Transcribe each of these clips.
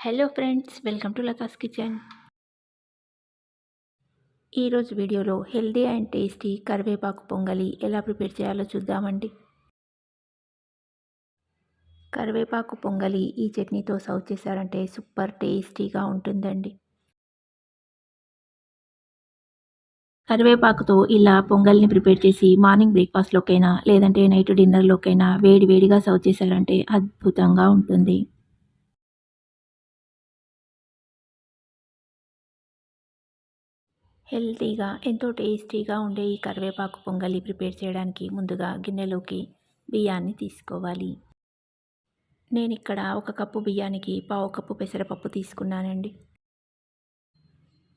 Hello friends welcome to Latha's kitchen. ఈరోజు వీడియోలో healthy and tasty కరివేపాకు పొంగలి ఎలా ప్రిపేర్ చేయాలో చూద్దామండి. కరివేపాకు పొంగలి ఈ చట్నీతో సర్వ్ చేశారంటే సూపర్ టేస్టీగా ఉంటుందండి. కరివేపాకుతో ఇలా పొంగల్ని ప్రిపేర్ చేసి మార్నింగ్ బ్రేక్ఫాస్ట్లోకైనా లేదంటే నైట్ డిన్నర్లోకైనా వేడి వేడిగా సర్వ్ చేశారంటే అద్భుతంగా ఉంటుంది. హెల్తీగా ఎంతో టేస్టీగా ఉండే ఈ కరివేపాకు పొంగలి ప్రిపేర్ చేయడానికి ముందుగా గిన్నెలోకి బియ్యాన్ని తీసుకోవాలి. నేను ఇక్కడ ఒక కప్పు బియ్యానికి పావు కప్పు పెసరపప్పు తీసుకున్నానండి.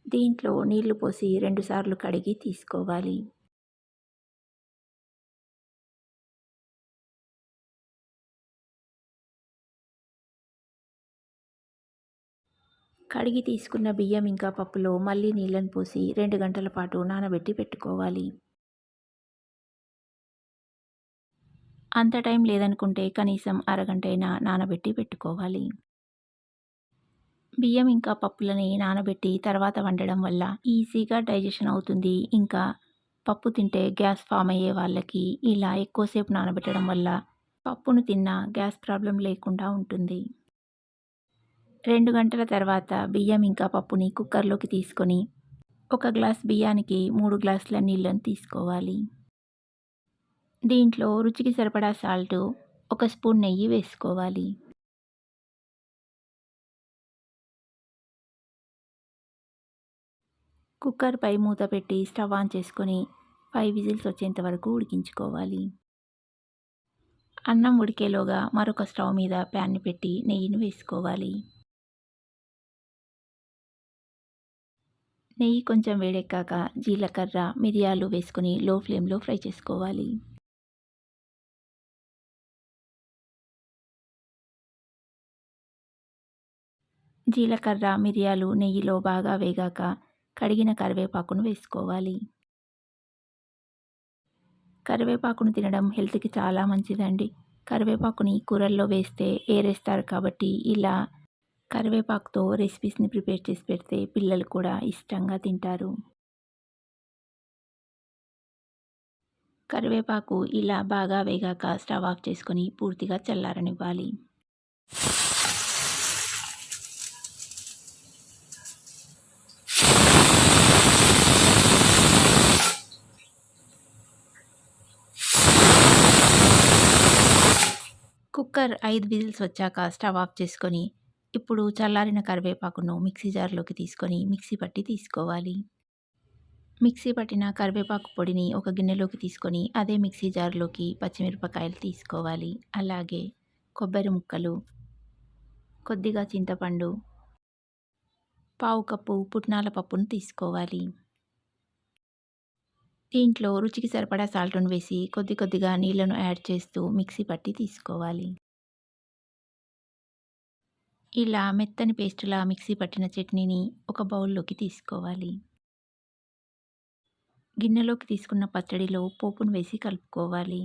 దీంట్లో నీళ్ళు పోసి రెండుసార్లు కడిగి తీసుకోవాలి. కడిగి తీసుకున్న బియ్యం ఇంకా పప్పులో మళ్ళీ నీళ్ళను పోసి రెండు గంటల పాటు నానబెట్టి పెట్టుకోవాలి. అంత టైం లేదనుకుంటే కనీసం అరగంట అయినా నానబెట్టి పెట్టుకోవాలి. బియ్యం ఇంకా పప్పులని నానబెట్టి తర్వాత వండడం వల్ల ఈజీగా డైజెషన్ అవుతుంది. ఇంకా పప్పు తింటే గ్యాస్ ఫామ్ అయ్యే వాళ్ళకి ఇలా ఎక్కువసేపు నానబెట్టడం వల్ల పప్పును తిన్న గ్యాస్ ప్రాబ్లం లేకుండా ఉంటుంది. రెండు గంటల తర్వాత బియ్యం ఇంకా పప్పుని కుక్కర్లోకి తీసుకొని ఒక గ్లాస్ బియ్యానికి మూడు గ్లాసుల నీళ్ళని తీసుకోవాలి. దీంట్లో రుచికి సరిపడా సాల్ట్ ఒక స్పూన్ నెయ్యి వేసుకోవాలి. కుక్కర్ పై మూత పెట్టి స్టవ్ ఆన్ చేసుకొని ఫైవ్ విజిల్స్ వచ్చేంత వరకు ఉడికించుకోవాలి. అన్నం ఉడికేలోగా మరొక స్టవ్ మీద ప్యాన్ని పెట్టి నెయ్యిని వేసుకోవాలి. నెయ్యి కొంచెం వేడెక్కాక జీలకర్ర మిరియాలు వేసుకుని లో ఫ్లేమ్లో ఫ్రై చేసుకోవాలి. జీలకర్ర మిరియాలు నెయ్యిలో బాగా వేగాక కడిగిన కరివేపాకును వేసుకోవాలి. కరివేపాకును తినడం హెల్త్కి చాలా మంచిదండి. కరివేపాకుని కూరల్లో వేస్తే ఏరేస్తారు కాబట్టి ఇలా కరివేపాకుతో రెసిపీస్ని ప్రిపేర్ చేసి పెడితే పిల్లలు కూడా ఇష్టంగా తింటారు. కరివేపాకు ఇలా బాగా వేగాక స్టవ్ ఆఫ్ చేసుకొని పూర్తిగా చల్లారనివ్వాలి. కుక్కర్ ఐదు విజిల్స్ వచ్చాక స్టవ్ ఆఫ్ చేసుకొని ఇప్పుడు చల్లారిన కరివేపాకును మిక్సీ జార్లోకి తీసుకొని మిక్సీ పట్టి తీసుకోవాలి. మిక్సీ పట్టిన కరివేపాకు పొడిని ఒక గిన్నెలోకి తీసుకొని అదే మిక్సీ జార్లోకి పచ్చిమిరపకాయలు తీసుకోవాలి. అలాగే కొబ్బరి ముక్కలు కొద్దిగా చింతపండు పావు కప్పు పుట్నాల పప్పును తీసుకోవాలి. దీంట్లో రుచికి సరిపడా సాల్ట్ను వేసి కొద్ది కొద్దిగా నీళ్ళను యాడ్ చేస్తూ మిక్సీ పట్టి తీసుకోవాలి. ఇలా మెత్తని పేస్టులా మిక్సీ పట్టిన చట్నీని ఒక బౌల్లోకి తీసుకోవాలి. గిన్నెలోకి తీసుకున్న పచ్చడిలో పోపును వేసి కలుపుకోవాలి.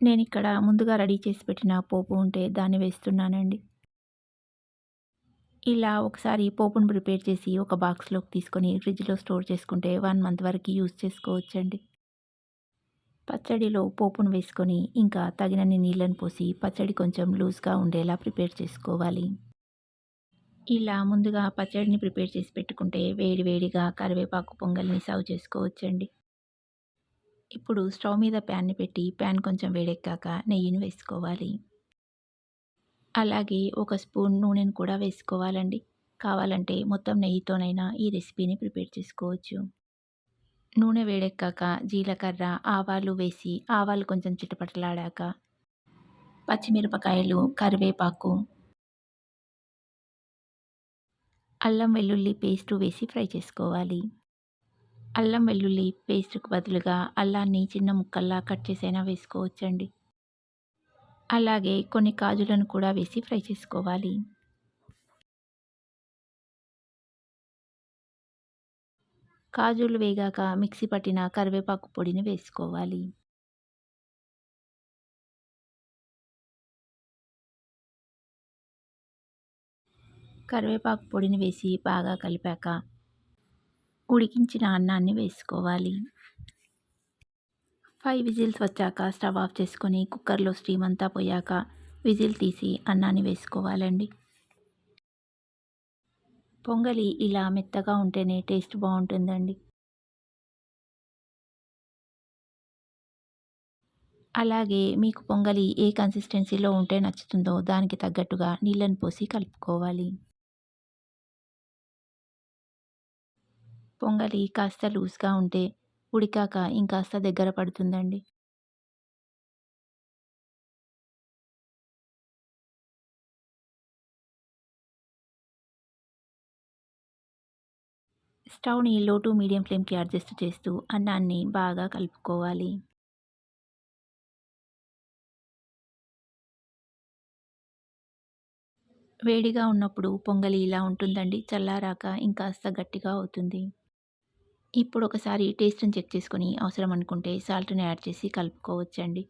నేను ఇక్కడ ముందుగా రెడీ చేసి పెట్టిన పోపు ఉంటే దాన్ని వేస్తున్నానండి. ఇలా ఒకసారి పోపును ప్రిపేర్ చేసి ఒక బాక్స్లోకి తీసుకొని ఫ్రిడ్జ్లో స్టోర్ చేసుకుంటే వన్ మంత్ వరకు యూజ్ చేసుకోవచ్చండి. పచ్చడిలో పోపును వేసుకొని ఇంకా తగినన్ని నీళ్ళని పోసి పచ్చడి కొంచెం లూజ్గా ఉండేలా ప్రిపేర్ చేసుకోవాలి. ఇలా ముందుగా పచ్చడిని ప్రిపేర్ చేసి పెట్టుకుంటే వేడి వేడిగా కరివేపాకు పొంగల్ని సర్వ్ చేసుకోవచ్చండి. ఇప్పుడు స్టవ్ మీద ప్యాన్ని పెట్టి ప్యాన్ కొంచెం వేడెక్కాక నెయ్యిని వేసుకోవాలి. అలాగే ఒక స్పూన్ నూనెను కూడా వేసుకోవాలండి. కావాలంటే మొత్తం నెయ్యితోనైనా ఈ రెసిపీని ప్రిపేర్ చేసుకోవచ్చు. నూనె వేడెక్కాక జీలకర్ర ఆవాలు వేసి ఆవాలు కొంచెం చిటపటలాడాక. పచ్చిమిరపకాయలు కరివేపాకు. అల్లం వెల్లుల్లి పేస్టు వేసి ఫ్రై చేసుకోవాలి. అల్లం వెల్లుల్లి పేస్ట్కు బదులుగా అల్లాన్ని చిన్న ముక్కల్లా కట్ చేసైనా వేసుకోవచ్చండి. అలాగే కొన్ని కాజులను కూడా వేసి ఫ్రై చేసుకోవాలి. కాజులు వేగాక మిక్సీ పట్టిన కరివేపాకు పొడిని వేసుకోవాలి. కరివేపాకు పొడిని వేసి బాగా కలిపాక ఉడికించిన అన్నాన్ని వేసుకోవాలి. ఫైవ్ విజిల్స్ వచ్చాక స్టవ్ ఆఫ్ చేసుకొని కుక్కర్లో స్టీమ్ అంతా పోయాక విజిల్ తీసి అన్నాన్ని వేసుకోవాలండి. పొంగలి ఇలా మెత్తగా ఉంటేనే టేస్ట్ బాగుంటుందండి. అలాగే మీకు పొంగలి ఏ కన్సిస్టెన్సీలో ఉంటే నచ్చుతుందో దానికి తగ్గట్టుగా నీళ్ళని పోసి కలుపుకోవాలి. పొంగలి కాస్త లూజ్గా ఉంటే ఉడికాక ఇంకాస్త దగ్గర పడుతుందండి. స్టవ్ని లో టు మీడియం ఫ్లేమ్కి అడ్జస్ట్ చేస్తూ అన్నాన్ని బాగా కలుపుకోవాలి. వేడిగా ఉన్నప్పుడు పొంగలి ఇలా ఉంటుందండి చల్లారాక ఇంకాస్త గట్టిగా అవుతుంది. ఇప్పుడు ఒకసారి టేస్ట్ని చెక్ చేసుకొని అవసరం అనుకుంటే సాల్ట్ని యాడ్ చేసి కలుపుకోవచ్చండి.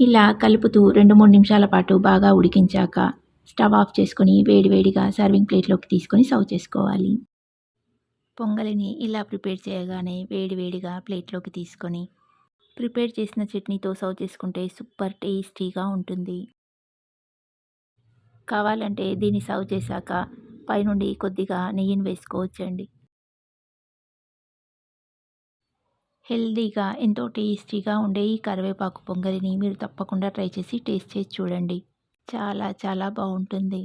ఇలా కలుపుతూ రెండు మూడు నిమిషాల పాటు బాగా ఉడికించాక స్టవ్ ఆఫ్ చేసుకొని వేడివేడిగా సర్వింగ్ ప్లేట్లోకి తీసుకొని సర్వ్ చేసుకోవాలి. పొంగలిని ఇలా ప్రిపేర్ చేయగానే వేడి వేడిగా ప్లేట్లోకి తీసుకొని ప్రిపేర్ చేసిన చట్నీతో సర్వ్ చేసుకుంటే సూపర్ టేస్టీగా ఉంటుంది. కావాలంటే దీన్ని సర్వ్ చేశాక పైనుండి కొద్దిగా నెయ్యిని వేసుకోవచ్చండి. హెల్దీగా ఎంతో టేస్టీగా ఉండే ఈ కరివేపాకు పొంగలిని మీరు తప్పకుండా ట్రై చేసి టేస్ట్ చేసి చూడండి. చాలా చాలా బాగుంటుంది.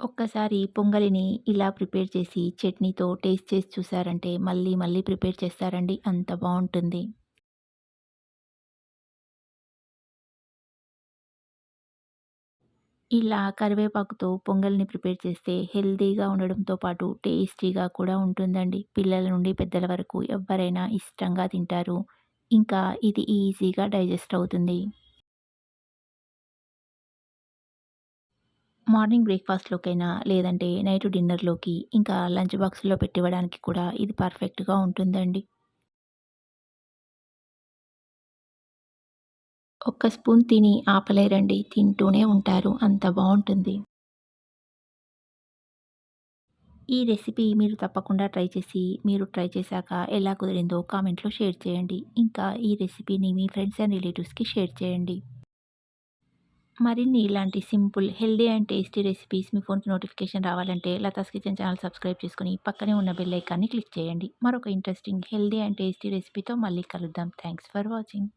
ఒక్కసారి పొంగలిని ఇలా ప్రిపేర్ చేసి చట్నీతో టేస్ట్ చేసి చూసారంటే మళ్ళీ మళ్ళీ ప్రిపేర్ చేస్తారండి. అంత బాగుంటుంది. ఇలా కరివేపాకుతో పొంగల్ని ప్రిపేర్ చేస్తే హెల్తీగా ఉండడంతో పాటు టేస్టీగా కూడా ఉంటుందండి. పిల్లల నుండి పెద్దల వరకు ఎవరైనా ఇష్టంగా తింటారు. ఇంకా ఇది ఈజీగా డైజెస్ట్ అవుతుంది. మార్నింగ్ బ్రేక్ఫాస్ట్లోకైనా లేదంటే నైట్ డిన్నర్లోకి ఇంకా లంచ్ బాక్స్లో పెట్టివ్వడానికి కూడా ఇది పర్ఫెక్ట్గా ఉంటుందండి. ఒక్క స్పూన్ తిని ఆపలేరండి. తింటూనే ఉంటారు. అంత బాగుంటుంది ఈ రెసిపీ మీరు తప్పకుండా ట్రై చేసి మీరు ట్రై చేశాక ఎలా కుదిరిందో కామెంట్లో షేర్ చేయండి. ఇంకా ఈ రెసిపీని మీ ఫ్రెండ్స్ అండ్ రిలేటివ్స్కి షేర్ చేయండి. మరిన్ని ఇలాంటి simple healthy and tasty recipes మీ ఫోన్కి నోటిఫికేషన్ రావాలంటే లతాస్ కిచెన్ ఛానల్ సబ్స్క్రైబ్ చేసుకుని పక్కనే ఉన్న బెల్ ఐకాన్ని క్లిక్ చేయండి. మరొక ఇంట్రెస్టింగ్ హెల్దీ అండ్ టేస్టీ రెసిపీతో మళ్ళీ కలుద్దాం. Thanks for watching.